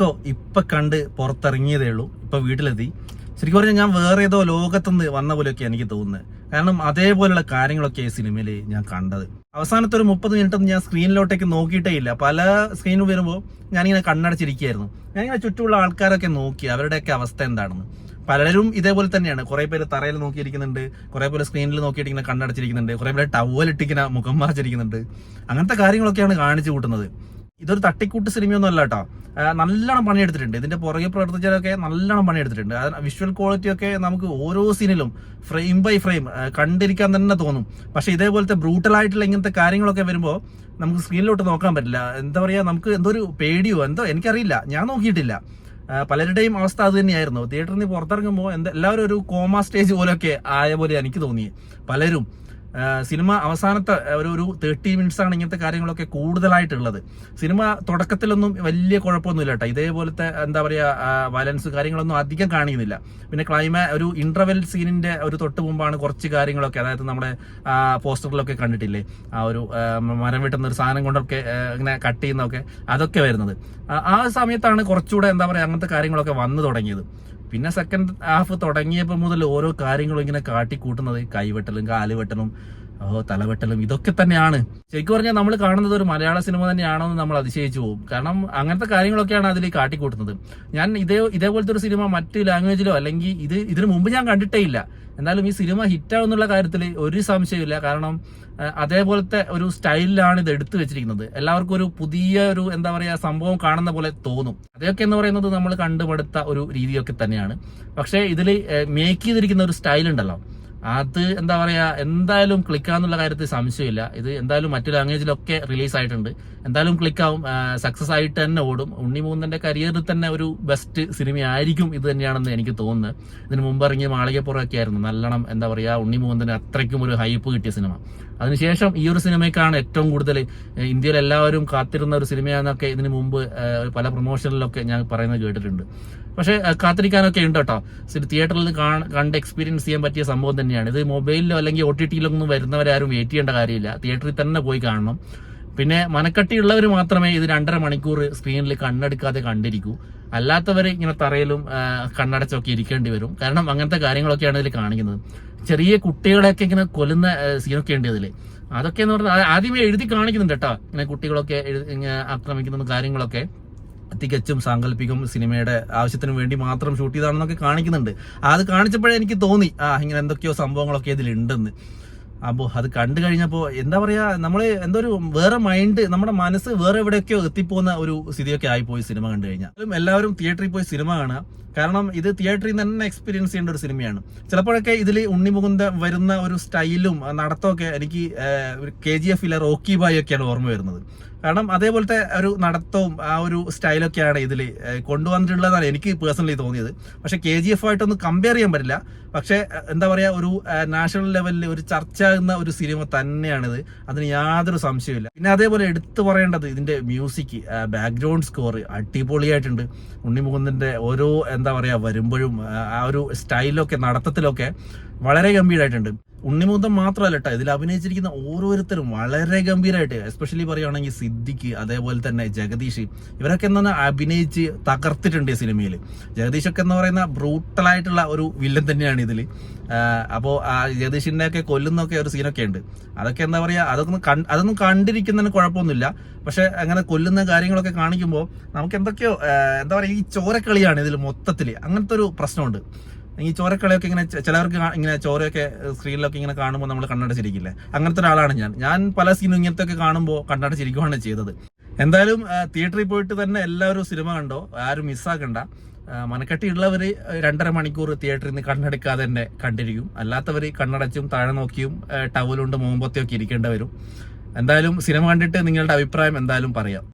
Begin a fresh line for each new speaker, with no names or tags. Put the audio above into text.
Psycho ഇപ്പൊ കണ്ട് പുറത്തിറങ്ങിയതേ ഉള്ളൂ. ഇപ്പൊ വീട്ടിലെത്തി. ശരിക്കും പറഞ്ഞാൽ ഞാൻ വേറെ ഏതോ ലോകത്തുനിന്ന് വന്ന പോലെയൊക്കെ എനിക്ക് തോന്നുന്നത്. കാരണം അതേപോലെയുള്ള കാര്യങ്ങളൊക്കെ ഈ സിനിമയിൽ ഞാൻ കണ്ടത്. അവസാനത്തെ ഒരു മുപ്പത് മിനിറ്റ് ഞാൻ സ്ക്രീനിലോട്ടേക്ക് നോക്കിയിട്ടേ ഇല്ല. പല സ്ക്രീനിൽ വരുമ്പോൾ ഞാനിങ്ങനെ കണ്ണടച്ചിരിക്കുകയായിരുന്നു. ഞാനിങ്ങനെ ചുറ്റുമുള്ള ആൾക്കാരൊക്കെ നോക്കി അവരുടെയൊക്കെ അവസ്ഥ എന്താണെന്ന്. പലരും ഇതേപോലെ തന്നെയാണ്. കുറെ പേര് തറയിൽ നോക്കിയിരിക്കുന്നുണ്ട്. കുറെ പേര് സ്ക്രീനിൽ നോക്കിയിട്ട് ഇങ്ങനെ കണ്ണടച്ചിരിക്കുന്നുണ്ട്. കുറെ പേര് ടവലിട്ടിങ്ങനെ മുഖം മറച്ചിരിക്കുന്നുണ്ട്. അങ്ങനത്തെ കാര്യങ്ങളൊക്കെയാണ് കാണിച്ചു കൂട്ടുന്നത്. ഇതൊരു തട്ടിക്കൂട്ട് സിനിമയൊന്നും അല്ല കേട്ടോ. നല്ലോണം പണിയെടുത്തിട്ടുണ്ട്. ഇതിന്റെ പുറകെ പ്രവർത്തിച്ചതൊക്കെ നല്ലോണം പണിയെടുത്തിട്ടുണ്ട്. വിഷ്വൽ ക്വാളിറ്റി ഒക്കെ നമുക്ക് ഓരോ സീനിലും ഫ്രെയിം ബൈ ഫ്രെയിം കണ്ടിരിക്കാൻ തന്നെ തോന്നും. പക്ഷെ ഇതേപോലത്തെ ബ്രൂട്ടലായിട്ടുള്ള ഇങ്ങനത്തെ കാര്യങ്ങളൊക്കെ വരുമ്പോൾ നമുക്ക് സ്ക്രീനിലോട്ട് നോക്കാൻ പറ്റില്ല. എന്താ പറയുക നമുക്ക് എന്തോ ഒരു പേടിയോ എന്തോ എനിക്കറിയില്ല. ഞാൻ നോക്കിയിട്ടില്ല. പലരുടെയും അവസ്ഥ അത് തന്നെയായിരുന്നു. തിയേറ്ററിൽ നിന്ന് പുറത്തിറങ്ങുമ്പോൾ എന്താ എല്ലാവരും ഒരു കോമ സ്റ്റേജ് പോലെയൊക്കെ ആയ പോലെ എനിക്ക് തോന്നി. പലരും സിനിമ അവസാനത്തെ ഒരു ഒരു തേർട്ടി മിനിറ്റ്സ് ആണ് ഇങ്ങനത്തെ കാര്യങ്ങളൊക്കെ കൂടുതലായിട്ടുള്ളത്. സിനിമ തുടക്കത്തിലൊന്നും വലിയ കുഴപ്പമൊന്നുമില്ല കേട്ടോ. ഇതേപോലത്തെ എന്താ പറയുക വയലൻസ് കാര്യങ്ങളൊന്നും അധികം കാണിക്കുന്നില്ല. പിന്നെ ക്ലൈമാ ഒരു ഇന്റർവെൽ സീനിന്റെ ഒരു തൊട്ട് മുമ്പാണ് കുറച്ച് കാര്യങ്ങളൊക്കെ അതായത് നമ്മുടെ പോസ്റ്ററിലൊക്കെ കണ്ടിട്ടില്ലേ? ആ ഒരു മരം വെട്ടുന്ന ഒരു സാധനം കൊണ്ടൊക്കെ ഇങ്ങനെ കട്ട് ചെയ്യുന്നതൊക്കെ അതൊക്കെ വരുന്നത്. ആ സമയത്താണ് കുറച്ചുകൂടെ എന്താ പറയുക അങ്ങനത്തെ കാര്യങ്ങളൊക്കെ വന്നു തുടങ്ങിയത്. പിന്നെ സെക്കൻഡ് ഹാഫ് തുടങ്ങിയപ്പോൾ മുതൽ ഓരോ കാര്യങ്ങളും ഇങ്ങനെ കാട്ടിക്കൂട്ടുന്നത് കൈവെട്ടലും കാലുവെട്ടലും ഓ തലവെട്ടലും ഇതൊക്കെ തന്നെയാണ്. ശരിക്കും പറഞ്ഞാൽ നമ്മൾ കാണുന്നത് ഒരു മലയാള സിനിമ തന്നെയാണോ എന്ന് നമ്മൾ അതിശയിച്ചു പോകും. കാരണം അങ്ങനത്തെ കാര്യങ്ങളൊക്കെയാണ് അതിൽ കാട്ടിക്കൂട്ടുന്നത്. ഞാൻ ഇതേ ഇതേപോലത്തെ ഒരു സിനിമ മറ്റ് ലാംഗ്വേജിലോ അല്ലെങ്കിൽ ഇത് ഇതിനു മുമ്പ് ഞാൻ കണ്ടിട്ടേ ഇല്ല. എന്നാലും ഈ സിനിമ ഹിറ്റാവുന്നുള്ള കാര്യത്തിൽ ഒരു സംശയമില്ല കാരണം അതേപോലത്തെ ഒരു സ്റ്റൈലിലാണ് ഇത് എടുത്തു വെച്ചിരിക്കുന്നത്. എല്ലാവർക്കും ഒരു പുതിയ ഒരു എന്താ പറയുക സംഭവം കാണുന്ന പോലെ തോന്നും. അതൊക്കെ എന്ന് പറയുന്നത് നമ്മൾ കണ്ടുപെടുത്ത ഒരു രീതിയൊക്കെ തന്നെയാണ്. പക്ഷേ ഇതിൽ മേക്ക് ചെയ്തിരിക്കുന്ന ഒരു സ്റ്റൈൽ ഉണ്ടല്ലോ അത് എന്താ പറയാ എന്തായാലും ക്ലിക്കാന്നുള്ള കാര്യത്തിൽ സംശയമില്ല. ഇത് എന്തായാലും മറ്റു ലാംഗ്വേജിലൊക്കെ റിലീസ് ആയിട്ടുണ്ട്. എന്തായാലും ക്ലിക്കാവും. സക്സസ് ആയിട്ട് തന്നെ ഓടും. ഉണ്ണി ഉണ്ണിമൂന്നന്റെ കരിയറിൽ തന്നെ ഒരു ബെസ്റ്റ് സിനിമ ആയിരിക്കും ഇത് തന്നെയാണെന്ന് എനിക്ക് തോന്നുന്നത്. ഇതിന് മുമ്പ് ഇറങ്ങിയ മാളികപ്പുറമൊക്കെ ആയിരുന്നു. നല്ലോണം എന്താ പറയാ ഉണ്ണിമൂന്നന് അത്രയ്ക്കും ഒരു ഹൈപ്പ് കിട്ടിയ സിനിമ. അതിനുശേഷം ഈ ഒരു സിനിമയ്ക്കാണ് ഏറ്റവും കൂടുതൽ ഇന്ത്യയിൽ എല്ലാവരും കാത്തിരുന്ന ഒരു സിനിമയാണെന്നൊക്കെ ഇതിന് മുമ്പ് പല പ്രൊമോഷനിലൊക്കെ ഞാൻ പറയുന്നത് കേട്ടിട്ടുണ്ട്. പക്ഷേ കാത്തിരിക്കാനൊക്കെ ഉണ്ട് കേട്ടോ. തിയേറ്ററിൽ കാണ് കണ്ട് എക്സ്പീരിയൻസ് ചെയ്യാൻ പറ്റിയ സംഭവം തന്നെയാണ്. ഇത് മൊബൈലിലോ അല്ലെങ്കിൽ ഒ ടി ടിയിലൊന്നും വരുന്നവരാരും വെയിറ്റ് ചെയ്യേണ്ട കാര്യമില്ല. തിയേറ്ററിൽ തന്നെ പോയി കാണണം. പിന്നെ മനക്കട്ടിയുള്ളവർ മാത്രമേ ഇത് രണ്ടര മണിക്കൂർ സ്ക്രീനിൽ കണ്ണെടുക്കാതെ കണ്ടിരിക്കൂ. അല്ലാത്തവർ ഇങ്ങനെ തറയിലും കണ്ണടച്ചൊക്കെ ഇരിക്കേണ്ടി വരും. കാരണം അങ്ങനത്തെ കാര്യങ്ങളൊക്കെയാണ് ഇതിൽ കാണിക്കുന്നത്. ചെറിയ കുട്ടികളെയൊക്കെ ഇങ്ങനെ കൊല്ലുന്ന സീനൊക്കെ ഉണ്ട് ഇതിൽ അതൊക്കെ എന്ന് പറഞ്ഞാൽ ആദ്യമേ എഴുതി കാണിക്കുന്നുണ്ട് കേട്ടോ. ഇങ്ങനെ കുട്ടികളൊക്കെ ആക്രമിക്കുന്ന കാര്യങ്ങളൊക്കെ. തികച്ചും സാങ്കല്പികം സിനിമയുടെ ആവശ്യത്തിന് വേണ്ടി മാത്രം ഷൂട്ട് ചെയ്താണെന്നൊക്കെ കാണിക്കുന്നുണ്ട്. അത് കാണിച്ചപ്പോഴേ എനിക്ക് തോന്നി ആ ഇങ്ങനെ എന്തൊക്കെയോ സംഭവങ്ങളൊക്കെ ഇതിലുണ്ടെന്ന്. അപ്പോൾ അത് കണ്ടു കഴിഞ്ഞപ്പോൾ എന്താ പറയാ നമ്മൾ എന്തോ ഒരു വേറെ മൈൻഡ് നമ്മുടെ മനസ്സ് വേറെ എവിടെയൊക്കെയോ എത്തിപ്പോകുന്ന ഒരു സ്ഥിതിയൊക്കെ ആയിപ്പോയി സിനിമ കണ്ടു കഴിഞ്ഞാൽ. എല്ലാവരും തിയേറ്ററിൽ പോയി സിനിമ കാണുക. കാരണം ഇത് തിയേറ്ററിൽ നിന്ന് തന്നെ എക്സ്പീരിയൻസ് ചെയ്യേണ്ട ഒരു സിനിമയാണ്. ചിലപ്പോഴൊക്കെ ഇതിൽ ഉണ്ണിമുകുന്ദ വരുന്ന ഒരു സ്റ്റൈലും നടത്തമൊക്കെ എനിക്ക് ഒരു കെ ജി എഫിലെ റോക്കി ബായി ഒക്കെയാണ് ഓർമ്മ വരുന്നത്. കാരണം അതേപോലത്തെ ഒരു നടത്തവും ആ ഒരു സ്റ്റൈലൊക്കെയാണ് ഇതിൽ കൊണ്ടുവന്നിട്ടുള്ളതാണ് എനിക്ക് പേഴ്സണലി തോന്നിയത്. പക്ഷെ കെ ജി എഫ് ആയിട്ടൊന്നും കമ്പയർ ചെയ്യാൻ പറ്റില്ല. പക്ഷെ എന്താ പറയുക ഒരു നാഷണൽ ലെവലിൽ ഒരു ചർച്ച ചർച്ചയാകുന്ന ഒരു സിനിമ തന്നെയാണിത്. അതിന് യാതൊരു സംശയമില്ല പിന്നെ അതേപോലെ എടുത്തു പറയേണ്ടത് ഇതിന്റെ മ്യൂസിക് ബാക്ക്ഗ്രൗണ്ട് സ്കോർ അടിപൊളിയായിട്ടുണ്ട്. ഉണ്ണിമുകുന്ദന്റെ ഓരോ എന്താ പറയുക വരുമ്പോഴും ആ ഒരു സ്റ്റൈലൊക്കെ നടത്തത്തിലൊക്കെ വളരെ ഗംഭീരമായിട്ടുണ്ട് ഉണ്ണിമുകുന്ദൻ മാത്രമല്ല കേട്ടോ ഇതിൽ അഭിനയിച്ചിരിക്കുന്ന ഓരോരുത്തരും വളരെ ഗംഭീരമായിട്ട് എസ്പെഷ്യലി പറയുകയാണെങ്കിൽ സിദ്ദിഖ് അതേപോലെ തന്നെ ജഗദീഷ് ഇവരൊക്കെ എന്ന് അഭിനയിച്ച് തകർത്തിട്ടുണ്ട് ഈ സിനിമയിൽ. ജഗദീഷ് ഒക്കെ എന്ന് പറയുന്ന ബ്രൂട്ടലായിട്ടുള്ള ഒരു വില്ലൻ തന്നെയാണ് ഇതിൽ അപ്പോൾ ആ ജഗദീഷിന്റെ ഒക്കെ കൊല്ലുന്നൊക്കെ ഒരു സീനൊക്കെ ഉണ്ട്. അതൊക്കെ എന്താ പറയുക അതൊന്നും കൺ- അതൊന്നും കണ്ടിരിക്കുന്നതിന് കുഴപ്പമൊന്നുമില്ല. പക്ഷെ അങ്ങനെ കൊല്ലുന്ന കാര്യങ്ങളൊക്കെ കാണിക്കുമ്പോൾ നമുക്ക് എന്തൊക്കെയോ എന്താ പറയുക ഈ ചോരക്കളിയാണ് ഇതിൽ മൊത്തത്തിൽ അങ്ങനത്തെ ഒരു പ്രശ്നമുണ്ട്. ഈ ചോരക്കളിയൊക്കെ ഇങ്ങനെ ചിലവർക്ക് ഇങ്ങനെ ചോരയൊക്കെ സ്ക്രീനിലൊക്കെ ഇങ്ങനെ കാണുമ്പോൾ നമ്മൾ കണ്ണടച്ചിരിക്കില്ലേ അങ്ങനത്തെ ഒരാളാണ് ഞാൻ. ഞാൻ പല സീനും ഇങ്ങനത്തെ ഒക്കെ കാണുമ്പോൾ കണ്ണടച്ചിരിക്കുവാണ് ചെയ്തത്. എന്തായാലും തിയേറ്ററിൽ പോയിട്ട് തന്നെ എല്ലാവരും സിനിമ കണ്ടോ? ആരും മിസ്സാക്കണ്ട. മനക്കെട്ടിയുള്ളവർ രണ്ടര മണിക്കൂർ തിയേറ്ററിൽ നിന്ന് കണ്ണെടുക്കാതെ തന്നെ കണ്ടിരിക്കും. അല്ലാത്തവർ കണ്ണടച്ചും താഴെ നോക്കിയും ടവലുണ്ട് മോമ്പത്തെയൊക്കെ ഇരിക്കേണ്ടി വരും. എന്തായാലും സിനിമ കണ്ടിട്ട് നിങ്ങളുടെ അഭിപ്രായം എന്തായാലും പറയാം.